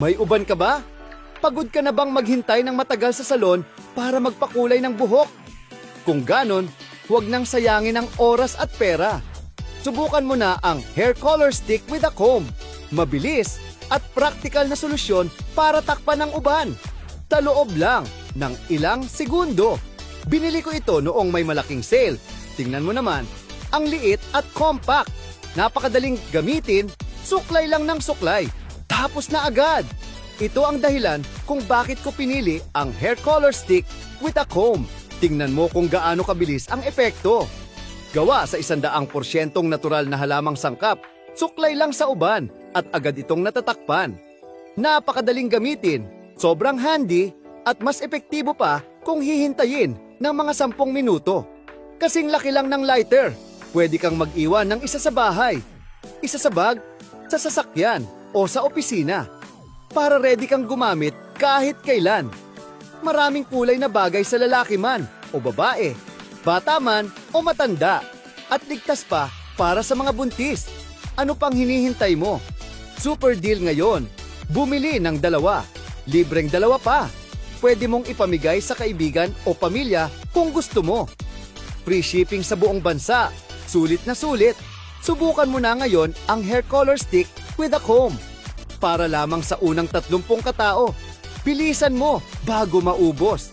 May uban ka ba? Pagod ka na bang maghintay ng matagal sa salon para magpakulay ng buhok? Kung ganon, huwag nang sayangin ang oras at pera. Subukan mo na ang hair color stick with a comb. Mabilis at praktikal na solusyon para takpan ng uban. Taloob lang ng ilang segundo. Binili ko ito noong may malaking sale. Tingnan mo naman, ang liit at compact. Napakadaling gamitin, suklay lang ng suklay. Tapos na agad. Ito ang dahilan kung bakit ko pinili ang hair color stick with a comb. Tingnan mo kung gaano kabilis ang epekto. Gawa sa isandaang porsyentong natural na halamang sangkap, suklay lang sa uban at agad itong natatakpan. Napakadaling gamitin, sobrang handy at mas epektibo pa kung hihintayin ng mga sampung minuto. Kasing laki lang ng lighter, pwede kang mag-iwan ng isa sa bahay, isa sa bag, sa sasakyan o sa opisina para ready kang gumamit kahit kailan. Maraming kulay na bagay sa lalaki man o babae, bata man o matanda, at ligtas pa para sa mga buntis. Ano pang hinihintay mo? Super deal ngayon. Bumili ng dalawa. Libreng dalawa pa. Pwede mong ipamigay sa kaibigan o pamilya kung gusto mo. Free shipping sa buong bansa. Sulit na sulit. Subukan mo na ngayon ang hair color stick with a comb. Para lamang sa unang 30 katao. Bilisan mo bago maubos.